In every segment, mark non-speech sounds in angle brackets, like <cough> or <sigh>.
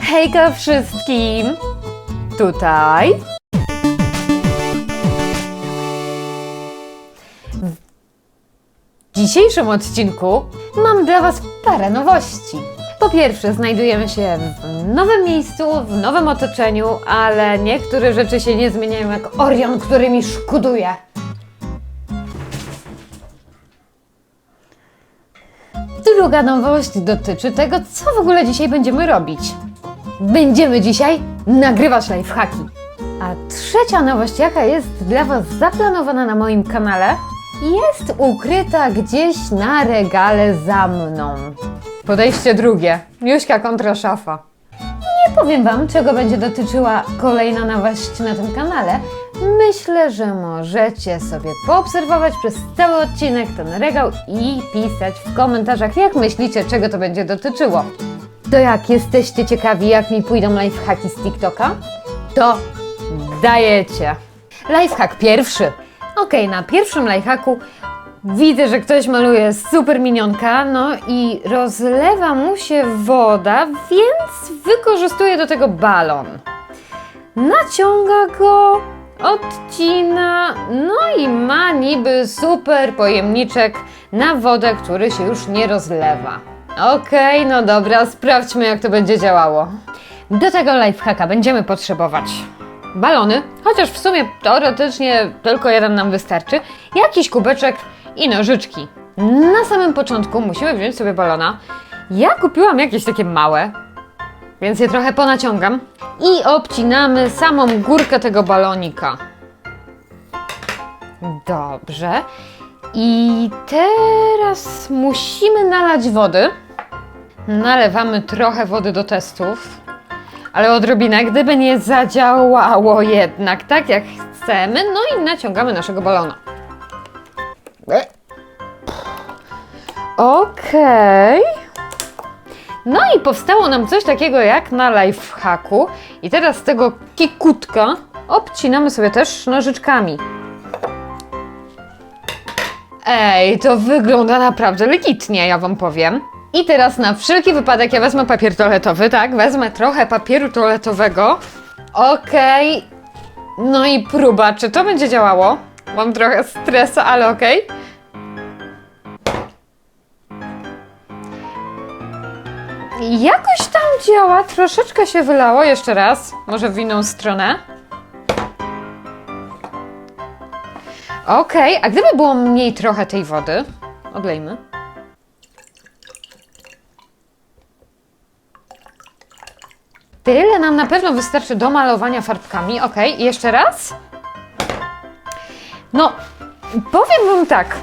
Hejka wszystkim! Tutaj. W dzisiejszym odcinku mam dla Was parę nowości. Po pierwsze, znajdujemy się w nowym miejscu, w nowym otoczeniu, ale niektóre rzeczy się nie zmieniają jak Orion, który mi szkuduje. Druga nowość dotyczy tego, co w ogóle dzisiaj będziemy robić. Będziemy dzisiaj nagrywać lifehacki. A trzecia nowość, jaka jest dla Was zaplanowana na moim kanale, jest ukryta gdzieś na regale za mną. Podejście drugie. Miuśka kontra szafa. Nie powiem Wam, czego będzie dotyczyła kolejna nowość na tym kanale. Myślę, że możecie sobie poobserwować przez cały odcinek ten regał i pisać w komentarzach, jak myślicie, czego to będzie dotyczyło. To jak jesteście ciekawi, jak mi pójdą lifehacki z TikToka, to dajecie. Lifehack pierwszy. Ok, na pierwszym lifehacku widzę, że ktoś maluje super minionka, no i rozlewa mu się woda, więc wykorzystuje do tego balon. Naciąga go, odcina, no i ma niby super pojemniczek na wodę, który się już nie rozlewa. Okej, no dobra, sprawdźmy jak to będzie działało. Do tego lifehacka będziemy potrzebować balony, chociaż w sumie teoretycznie tylko jeden nam wystarczy, jakiś kubeczek i nożyczki. Na samym początku musimy wziąć sobie balona. Ja kupiłam jakieś takie małe, więc je trochę ponaciągam i obcinamy samą górkę tego balonika. Dobrze. I teraz musimy nalać wody. Nalewamy trochę wody do testów, ale odrobinę, gdyby nie zadziałało jednak tak jak chcemy, no i naciągamy naszego balona. Okej. No i powstało nam coś takiego jak na lifehacku. I teraz z tego kikutka obcinamy sobie też nożyczkami. Ej, to wygląda naprawdę legitnie, ja wam powiem. I teraz na wszelki wypadek ja wezmę papier toaletowy, tak? Wezmę trochę papieru toaletowego. Okej. No i próba, czy to będzie działało? Mam trochę stresu, ale okej. Jakoś tam działa, troszeczkę się wylało. Jeszcze raz, może w inną stronę. Okej, a gdyby było mniej trochę tej wody, odlejmy. Tyle nam na pewno wystarczy do malowania farbkami. Ok, i jeszcze raz. No, powiem Wam tak.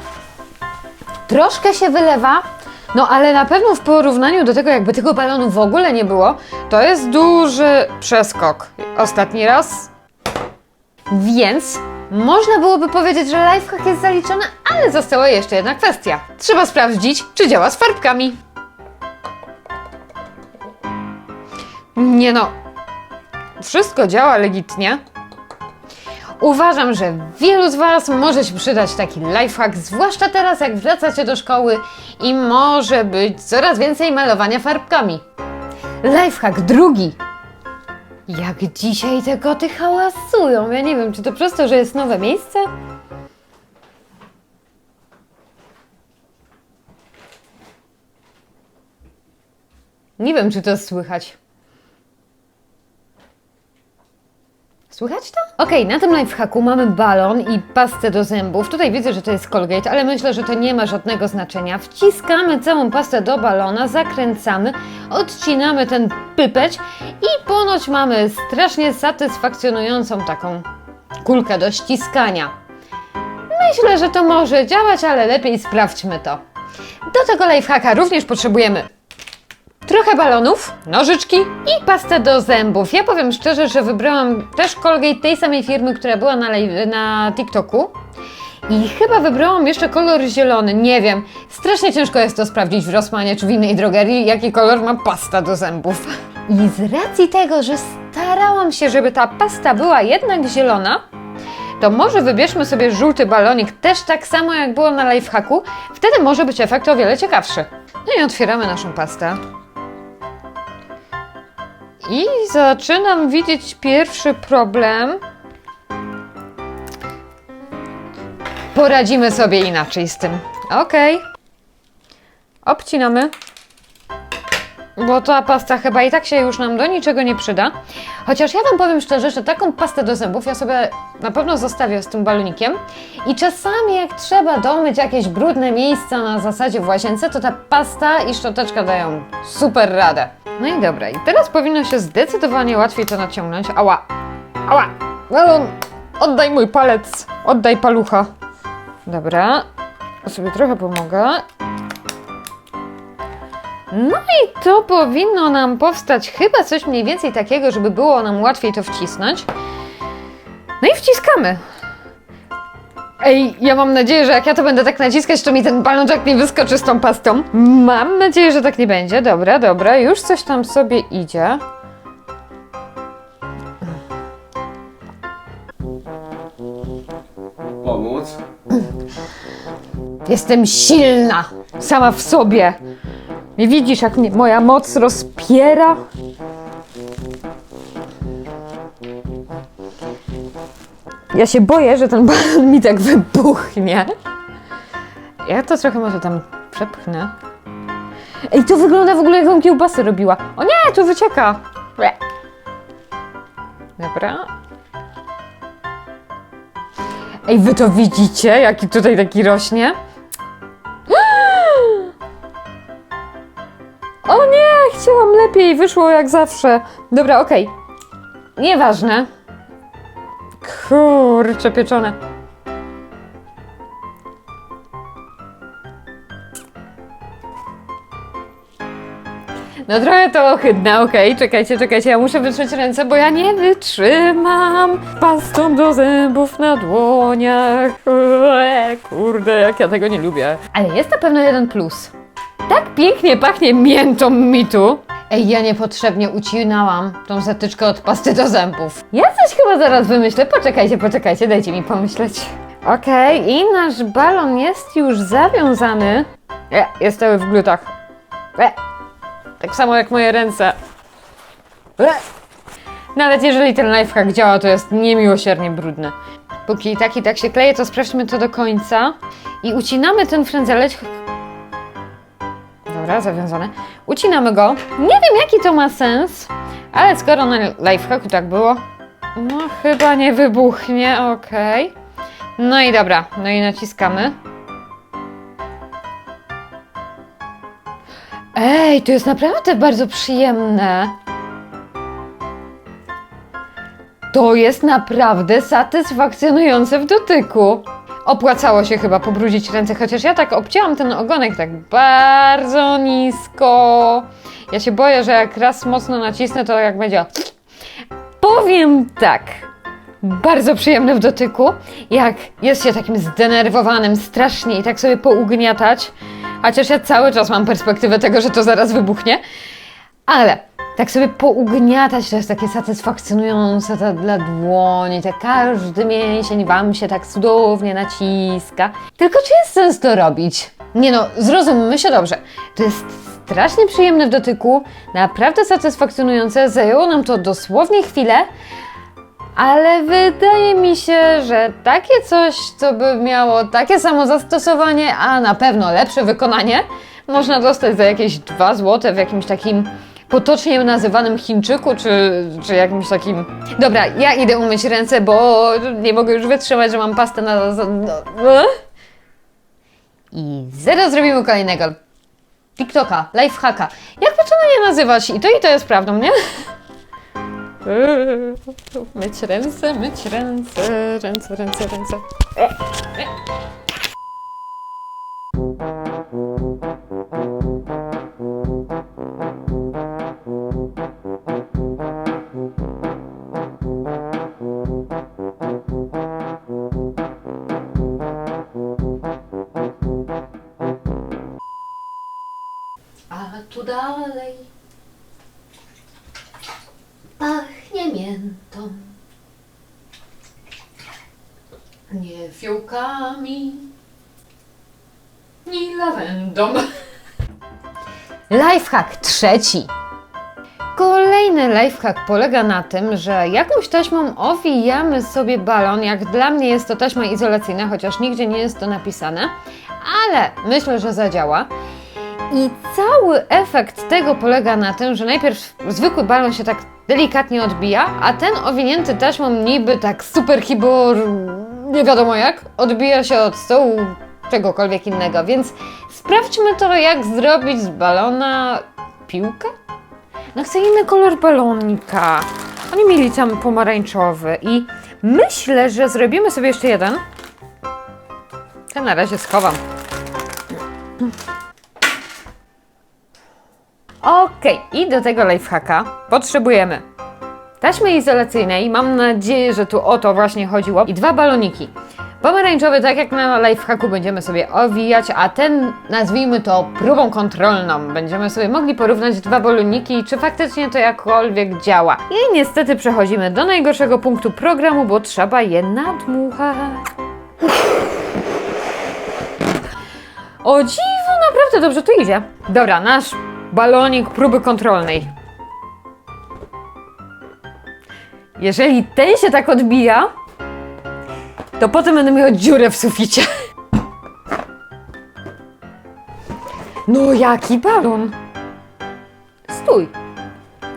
Troszkę się wylewa, no ale na pewno w porównaniu do tego, jakby tego balonu w ogóle nie było, to jest duży przeskok. Ostatni raz. Więc można byłoby powiedzieć, że lifehack jest zaliczony, ale została jeszcze jedna kwestia. Trzeba sprawdzić, czy działa z farbkami. Nie no, wszystko działa legitnie. Uważam, że wielu z Was może się przydać taki lifehack, zwłaszcza teraz jak wracacie do szkoły i może być coraz więcej malowania farbkami. Lifehack drugi. Jak dzisiaj te koty hałasują. Ja nie wiem, czy to przez to, że jest nowe miejsce? Nie wiem, czy to słychać. Słychać to? Okej, na tym lifehacku mamy balon i pastę do zębów. Tutaj widzę, że to jest Colgate, ale myślę, że to nie ma żadnego znaczenia. Wciskamy całą pastę do balona, zakręcamy, odcinamy ten pypeć i ponoć mamy strasznie satysfakcjonującą taką kulkę do ściskania. Myślę, że to może działać, ale lepiej sprawdźmy to. Do tego lifehacka również potrzebujemy trochę balonów, nożyczki i pastę do zębów. Ja powiem szczerze, że wybrałam też Colgate tej samej firmy, która była na, na TikToku. I chyba wybrałam jeszcze kolor zielony, nie wiem. Strasznie ciężko jest to sprawdzić w Rossmanie czy w innej drogerii, jaki kolor ma pasta do zębów. I z racji tego, że starałam się, żeby ta pasta była jednak zielona, to może wybierzmy sobie żółty balonik też tak samo jak było na lifehacku. Wtedy może być efekt o wiele ciekawszy. No i otwieramy naszą pastę. I zaczynam widzieć pierwszy problem. Poradzimy sobie inaczej z tym. Okej. Obcinamy. Bo ta pasta chyba i tak się już nam do niczego nie przyda. Chociaż ja Wam powiem szczerze, że taką pastę do zębów ja sobie na pewno zostawię z tym balonikiem. I czasami jak trzeba domyć jakieś brudne miejsca na zasadzie w łazience, to ta pasta i szczoteczka dają super radę. No i dobra, i teraz powinno się zdecydowanie łatwiej to naciągnąć. Ała! Ała! Balon! Oddaj mój palec! Oddaj palucha! Dobra, sobie trochę pomogę. No i to powinno nam powstać chyba coś mniej więcej takiego, żeby było nam łatwiej to wcisnąć. No i wciskamy. Ej, ja mam nadzieję, że jak ja to będę tak naciskać, to mi ten balonczak nie wyskoczy z tą pastą. Mam nadzieję, że tak nie będzie. Dobra, dobra, już coś tam sobie idzie. Pomóc? Jestem silna, sama w sobie. Nie widzisz, jak mnie moja moc rozpiera? Ja się boję, że ten balon mi tak wybuchnie. Ja to trochę może tam przepchnę. Ej, to wygląda w ogóle jakbym kiełbasy robiła. O nie, tu wycieka. Dobra. Ej, wy to widzicie, jaki tutaj taki rośnie? Lepiej, wyszło jak zawsze. Dobra, okej. Nieważne. Kurczę, pieczone. No trochę to ohydne, okej, czekajcie, czekajcie, ja muszę wytrzeć ręce, bo ja nie wytrzymam pastą do zębów na dłoniach. Eee, kurde, jak ja tego nie lubię. Ale jest na pewno jeden plus. Tak pięknie pachnie miętą mi tu. Ej, ja niepotrzebnie ucinałam tą zatyczkę od pasty do zębów. Ja coś chyba zaraz wymyślę. Poczekajcie, poczekajcie, dajcie mi pomyśleć. Okej, i nasz balon jest już zawiązany. E, jest cały w glutach. E, tak samo jak moje ręce. E. Nawet jeżeli ten lifehack działa, to jest niemiłosiernie brudny. Póki i tak i tak się kleje, to sprawdźmy to do końca. I ucinamy ten frędzeleć Dobra, zawiązane. Ucinamy go. Nie wiem, jaki to ma sens, ale skoro na lifehacku tak było, no chyba nie wybuchnie, okej. No i dobra, no i naciskamy. Ej, to jest naprawdę bardzo przyjemne. To jest naprawdę satysfakcjonujące w dotyku. Opłacało się chyba pobrudzić ręce, chociaż ja tak obcięłam ten ogonek tak bardzo nisko. Ja się boję, że jak raz mocno nacisnę, to jak będzie. Powiem tak. Bardzo przyjemne w dotyku. Jak jest się takim zdenerwowanym strasznie i tak sobie pougniatać. Chociaż ja cały czas mam perspektywę tego, że to zaraz wybuchnie. Ale tak sobie pougniatać to jest takie satysfakcjonujące to dla dłoni, tak każdy mięsień Wam się tak cudownie naciska. Tylko czy jest sens to robić? Nie no, zrozummy się dobrze. To jest strasznie przyjemne w dotyku, naprawdę satysfakcjonujące, zajęło nam to dosłownie chwilę, ale wydaje mi się, że takie coś, co by miało takie samo zastosowanie, a na pewno lepsze wykonanie, można dostać za jakieś 2 zł w jakimś takim potocznie nazywanym Chińczyku, czy, czy jakimś takim... Dobra, ja idę umyć ręce, bo nie mogę już wytrzymać, że mam pastę na... za- no. I zaraz zrobimy kolejnego TikToka, lifehacka. Jak to nie nazywać? I to i to jest prawdą, nie? Myć ręce, myć ręce, ręce, ręce, ręce. Dalej pachnie miętą. Nie fiołkami, ni lawendą. Lifehack trzeci. Kolejny lifehack polega na tym, że jakąś taśmą owijamy sobie balon. Jak dla mnie jest to taśma izolacyjna, chociaż nigdzie nie jest to napisane, ale myślę, że zadziała. I cały efekt tego polega na tym, że najpierw zwykły balon się tak delikatnie odbija, a ten owinięty taśmą niby tak super hibor, nie wiadomo jak, odbija się od stołu czegokolwiek innego. Więc sprawdźmy to, jak zrobić z balona piłkę. No chcę inny kolor balonika. Oni mieli tam pomarańczowy i myślę, że zrobimy sobie jeszcze jeden. Ten na razie schowam. Okej, i do tego lifehacka potrzebujemy taśmy izolacyjnej. Mam nadzieję, że tu o to właśnie chodziło. I dwa baloniki. Pomarańczowy, tak jak na lifehacku, będziemy sobie owijać, a ten nazwijmy to próbą kontrolną. Będziemy sobie mogli porównać dwa baloniki, czy faktycznie to jakkolwiek działa. I niestety przechodzimy do najgorszego punktu programu, bo trzeba je nadmuchać. O dziwo, naprawdę dobrze to idzie. Dobra, nasz balonik próby kontrolnej. Jeżeli ten się tak odbija, to potem będę miał dziurę w suficie. No jaki balon? Stój.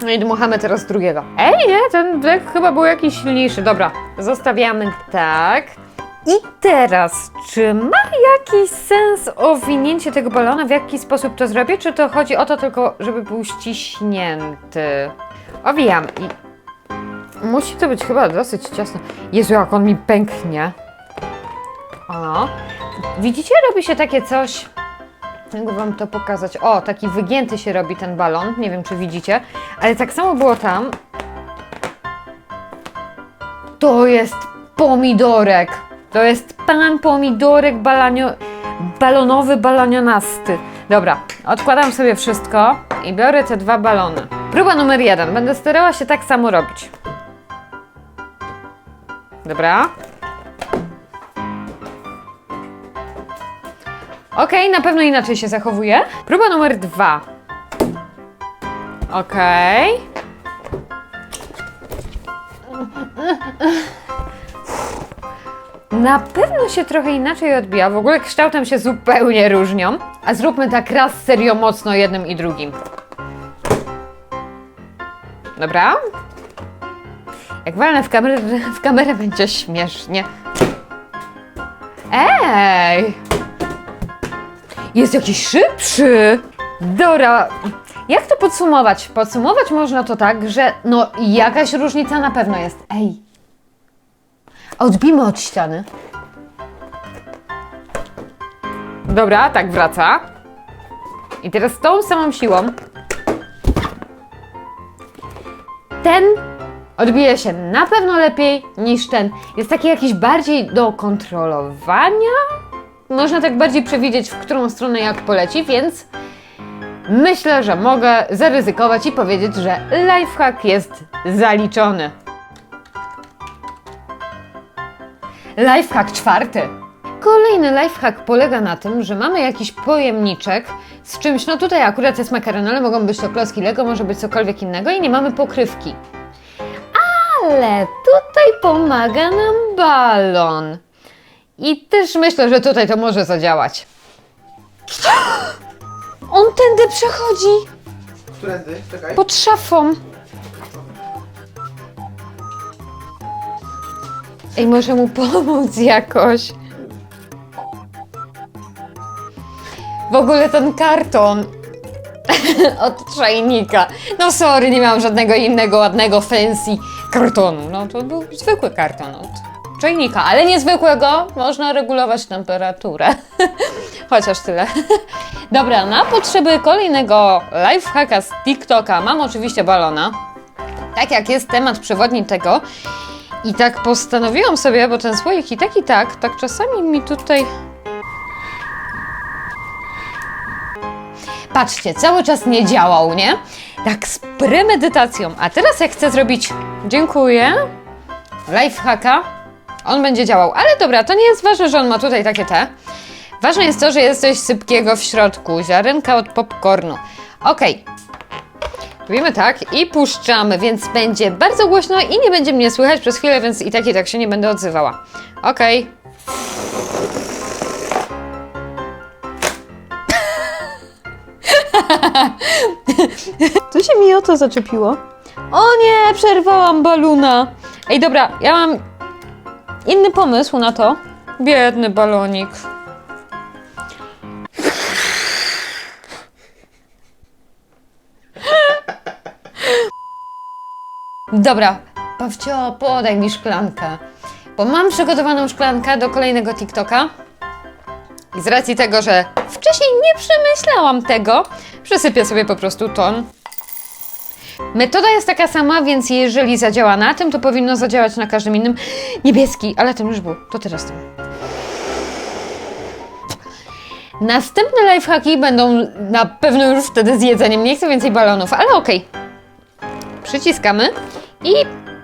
No i dmuchamy teraz drugiego. Ej, nie, ten dek chyba był jakiś silniejszy. Dobra, zostawiamy tak. I teraz, czy ma jakiś sens owinięcie tego balona? W jaki sposób to zrobię? Czy to chodzi o to tylko, żeby był ściśnięty? Owijam i Musi to być chyba dosyć ciasno. Jezu, jak on mi pęknie. O. Widzicie, robi się takie coś. Mogę wam to pokazać. O, taki wygięty się robi ten balon. Nie wiem, czy widzicie. Ale tak samo było tam. To jest pomidorek. To jest pan pomidorek balanio... balonowy balonionasty. Dobra, odkładam sobie wszystko i biorę te dwa balony. Próba numer jeden. Będę starała się tak samo robić. Dobra. Okej, na pewno inaczej się zachowuje. Próba numer dwa. Okej. Na pewno się trochę inaczej odbija. W ogóle kształtem się zupełnie różnią. A zróbmy tak raz serio mocno jednym i drugim. Dobra. Jak walnę w kamerę, <laughs> w kamerę będzie śmiesznie. Ej! Jest jakiś szybszy! Dora, jak to podsumować? Podsumować można to tak, że no jakaś różnica na pewno jest. Ej! Odbijmy od ściany. Dobra, tak wraca. I teraz tą samą siłą ten odbije się na pewno lepiej niż ten. Jest taki jakiś bardziej do kontrolowania. Można tak bardziej przewidzieć, w którą stronę jak poleci, więc myślę, że mogę zaryzykować i powiedzieć, że lifehack jest zaliczony. Lifehack czwarty. Kolejny lifehack polega na tym, że mamy jakiś pojemniczek z czymś, no tutaj akurat jest makaron, ale mogą być to klocki Lego, może być cokolwiek innego i nie mamy pokrywki. Ale tutaj pomaga nam balon. I też myślę, że tutaj to może zadziałać. <gasps> On tędy przechodzi Którędy? Czekaj. pod szafą. Ej, może mu pomóc jakoś. W ogóle ten karton <laughs> od czajnika. No sorry, nie miałam żadnego innego ładnego fancy kartonu. No to był zwykły karton od czajnika, ale niezwykłego można regulować temperaturę. <laughs> Chociaż tyle. <laughs> Dobra, na potrzeby kolejnego lifehacka z TikToka mam oczywiście balona. Tak jak jest temat przewodni tego. I tak postanowiłam sobie, bo ten słoik i tak i tak, tak czasami mi tutaj Patrzcie, cały czas nie działał, nie? Tak z premedytacją. A teraz jak chcę zrobić, dziękuję, lifehacka, on będzie działał. Ale dobra, to nie jest ważne, że on ma tutaj takie te. Ważne jest to, że jest coś sypkiego w środku. Ziarenka od popcornu. Okej. Robimy tak i puszczamy, więc będzie bardzo głośno i nie będzie mnie słychać przez chwilę, więc i tak i tak się nie będę odzywała. Okej. <laughs> Co się mi o to zaczepiło? O nie, przerwałam baluna. Ej, dobra, ja mam inny pomysł na to. Biedny balonik. Dobra, Pawcio, podaj mi szklankę. Bo mam przygotowaną szklankę do kolejnego TikToka. I z racji tego, że wcześniej nie przemyślałam tego, przesypię sobie po prostu ton. Metoda jest taka sama, więc jeżeli zadziała na tym, to powinno zadziałać na każdym innym. Niebieski, ale ten już był. To teraz ten. Następne lifehacki będą na pewno już wtedy z jedzeniem. Nie chcę więcej balonów, ale okej. Przyciskamy i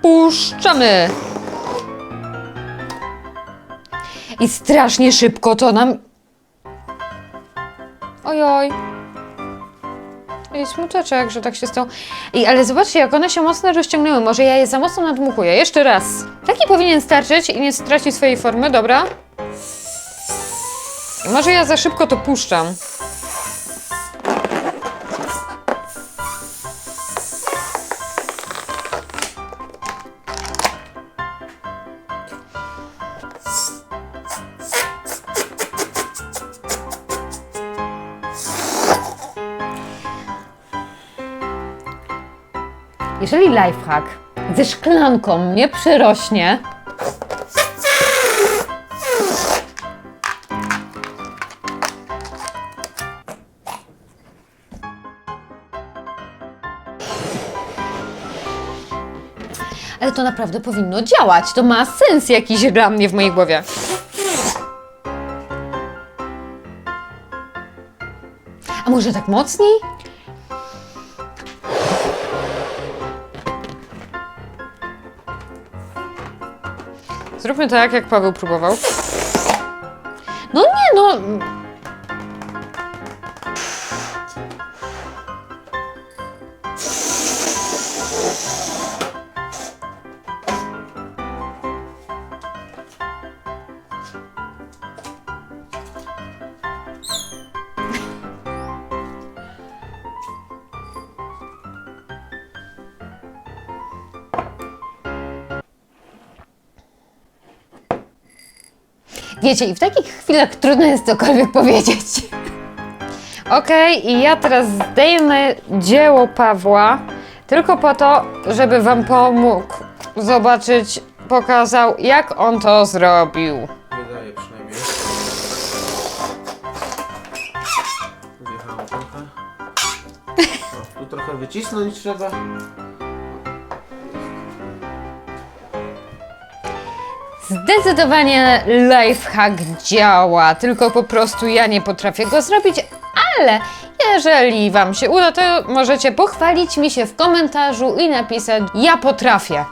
puszczamy. I strasznie szybko to nam. Ojoj. Ej, smuteczek, że tak się stało. Ej, ale zobaczcie, jak one się mocno rozciągnęły. Może ja je za mocno nadmuchuję. Jeszcze raz. Taki powinien starczyć i nie straci swojej formy, dobra? I może ja za szybko to puszczam. Jeżeli lifehack ze szklanką nie przyrośnie, ale to naprawdę powinno działać. To ma sens jakiś dla mnie w mojej głowie. A może tak mocniej? Zróbmy tak, jak Paweł próbował. No nie, no. Wiecie, i w takich chwilach trudno jest cokolwiek powiedzieć. Okej, i ja teraz zdejmę dzieło Pawła tylko po to, żeby Wam pomógł zobaczyć, pokazał, jak on to zrobił. Wydaje przynajmniej. Trochę. O, tu trochę wycisnąć trzeba. Zdecydowanie lifehack działa, tylko po prostu ja nie potrafię go zrobić, ale jeżeli Wam się uda, to możecie pochwalić mi się w komentarzu i napisać ja potrafię.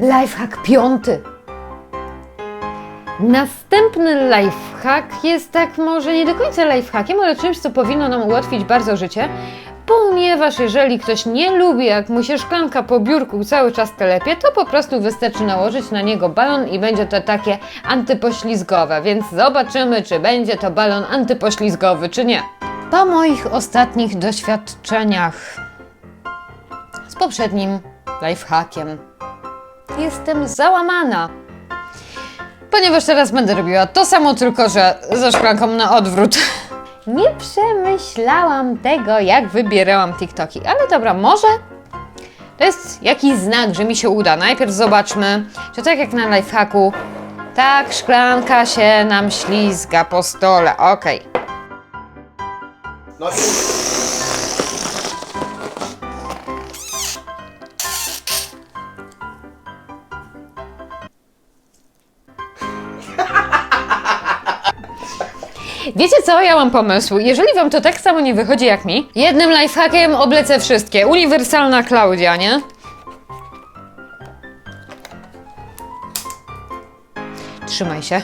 Lifehack piąty. Następny lifehack jest tak może nie do końca lifehackiem, ale czymś, co powinno nam ułatwić bardzo życie, ponieważ jeżeli ktoś nie lubi, jak mu się szklanka po biurku cały czas telepie, to po prostu wystarczy nałożyć na niego balon i będzie to takie antypoślizgowe, więc zobaczymy, czy będzie to balon antypoślizgowy, czy nie. Po moich ostatnich doświadczeniach z poprzednim lifehackiem jestem załamana. Ponieważ teraz będę robiła to samo, tylko że ze szklanką na odwrót. Nie przemyślałam tego, jak wybierałam TikToki, ale dobra, może to jest jakiś znak, że mi się uda. Najpierw zobaczmy, czy tak jak na lifehacku, tak, szklanka się nam ślizga po stole. Okej. No Wiecie co? Ja mam pomysł. Jeżeli wam to tak samo nie wychodzi jak mi, jednym lifehackiem oblecę wszystkie. Uniwersalna Klaudia, nie? Trzymaj się.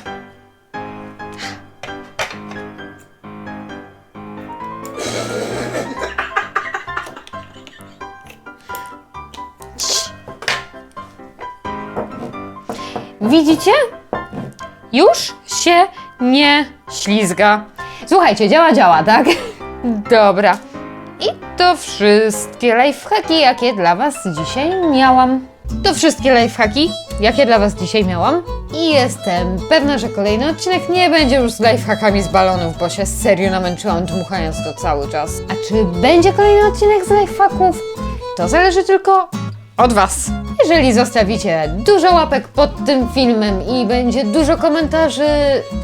Widzicie? Już się nie ślizga. Słuchajcie, działa, działa, tak? <laughs> Dobra. I to wszystkie lifehacki, jakie dla Was dzisiaj miałam. To wszystkie lifehacki, jakie dla Was dzisiaj miałam. I jestem pewna, że kolejny odcinek nie będzie już z lifehackami z balonów, bo się serio namęczyłam dmuchając to cały czas. A czy będzie kolejny odcinek z lifehacków? To zależy tylko od Was. Jeżeli zostawicie dużo łapek pod tym filmem i będzie dużo komentarzy,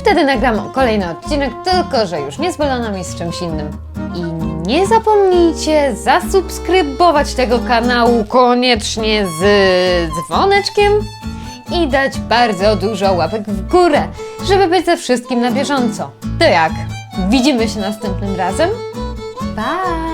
wtedy nagram kolejny odcinek, tylko że już nie z balonami, z czymś innym. I nie zapomnijcie zasubskrybować tego kanału koniecznie z dzwoneczkiem i dać bardzo dużo łapek w górę, żeby być ze wszystkim na bieżąco. To jak? Widzimy się następnym razem? Bye!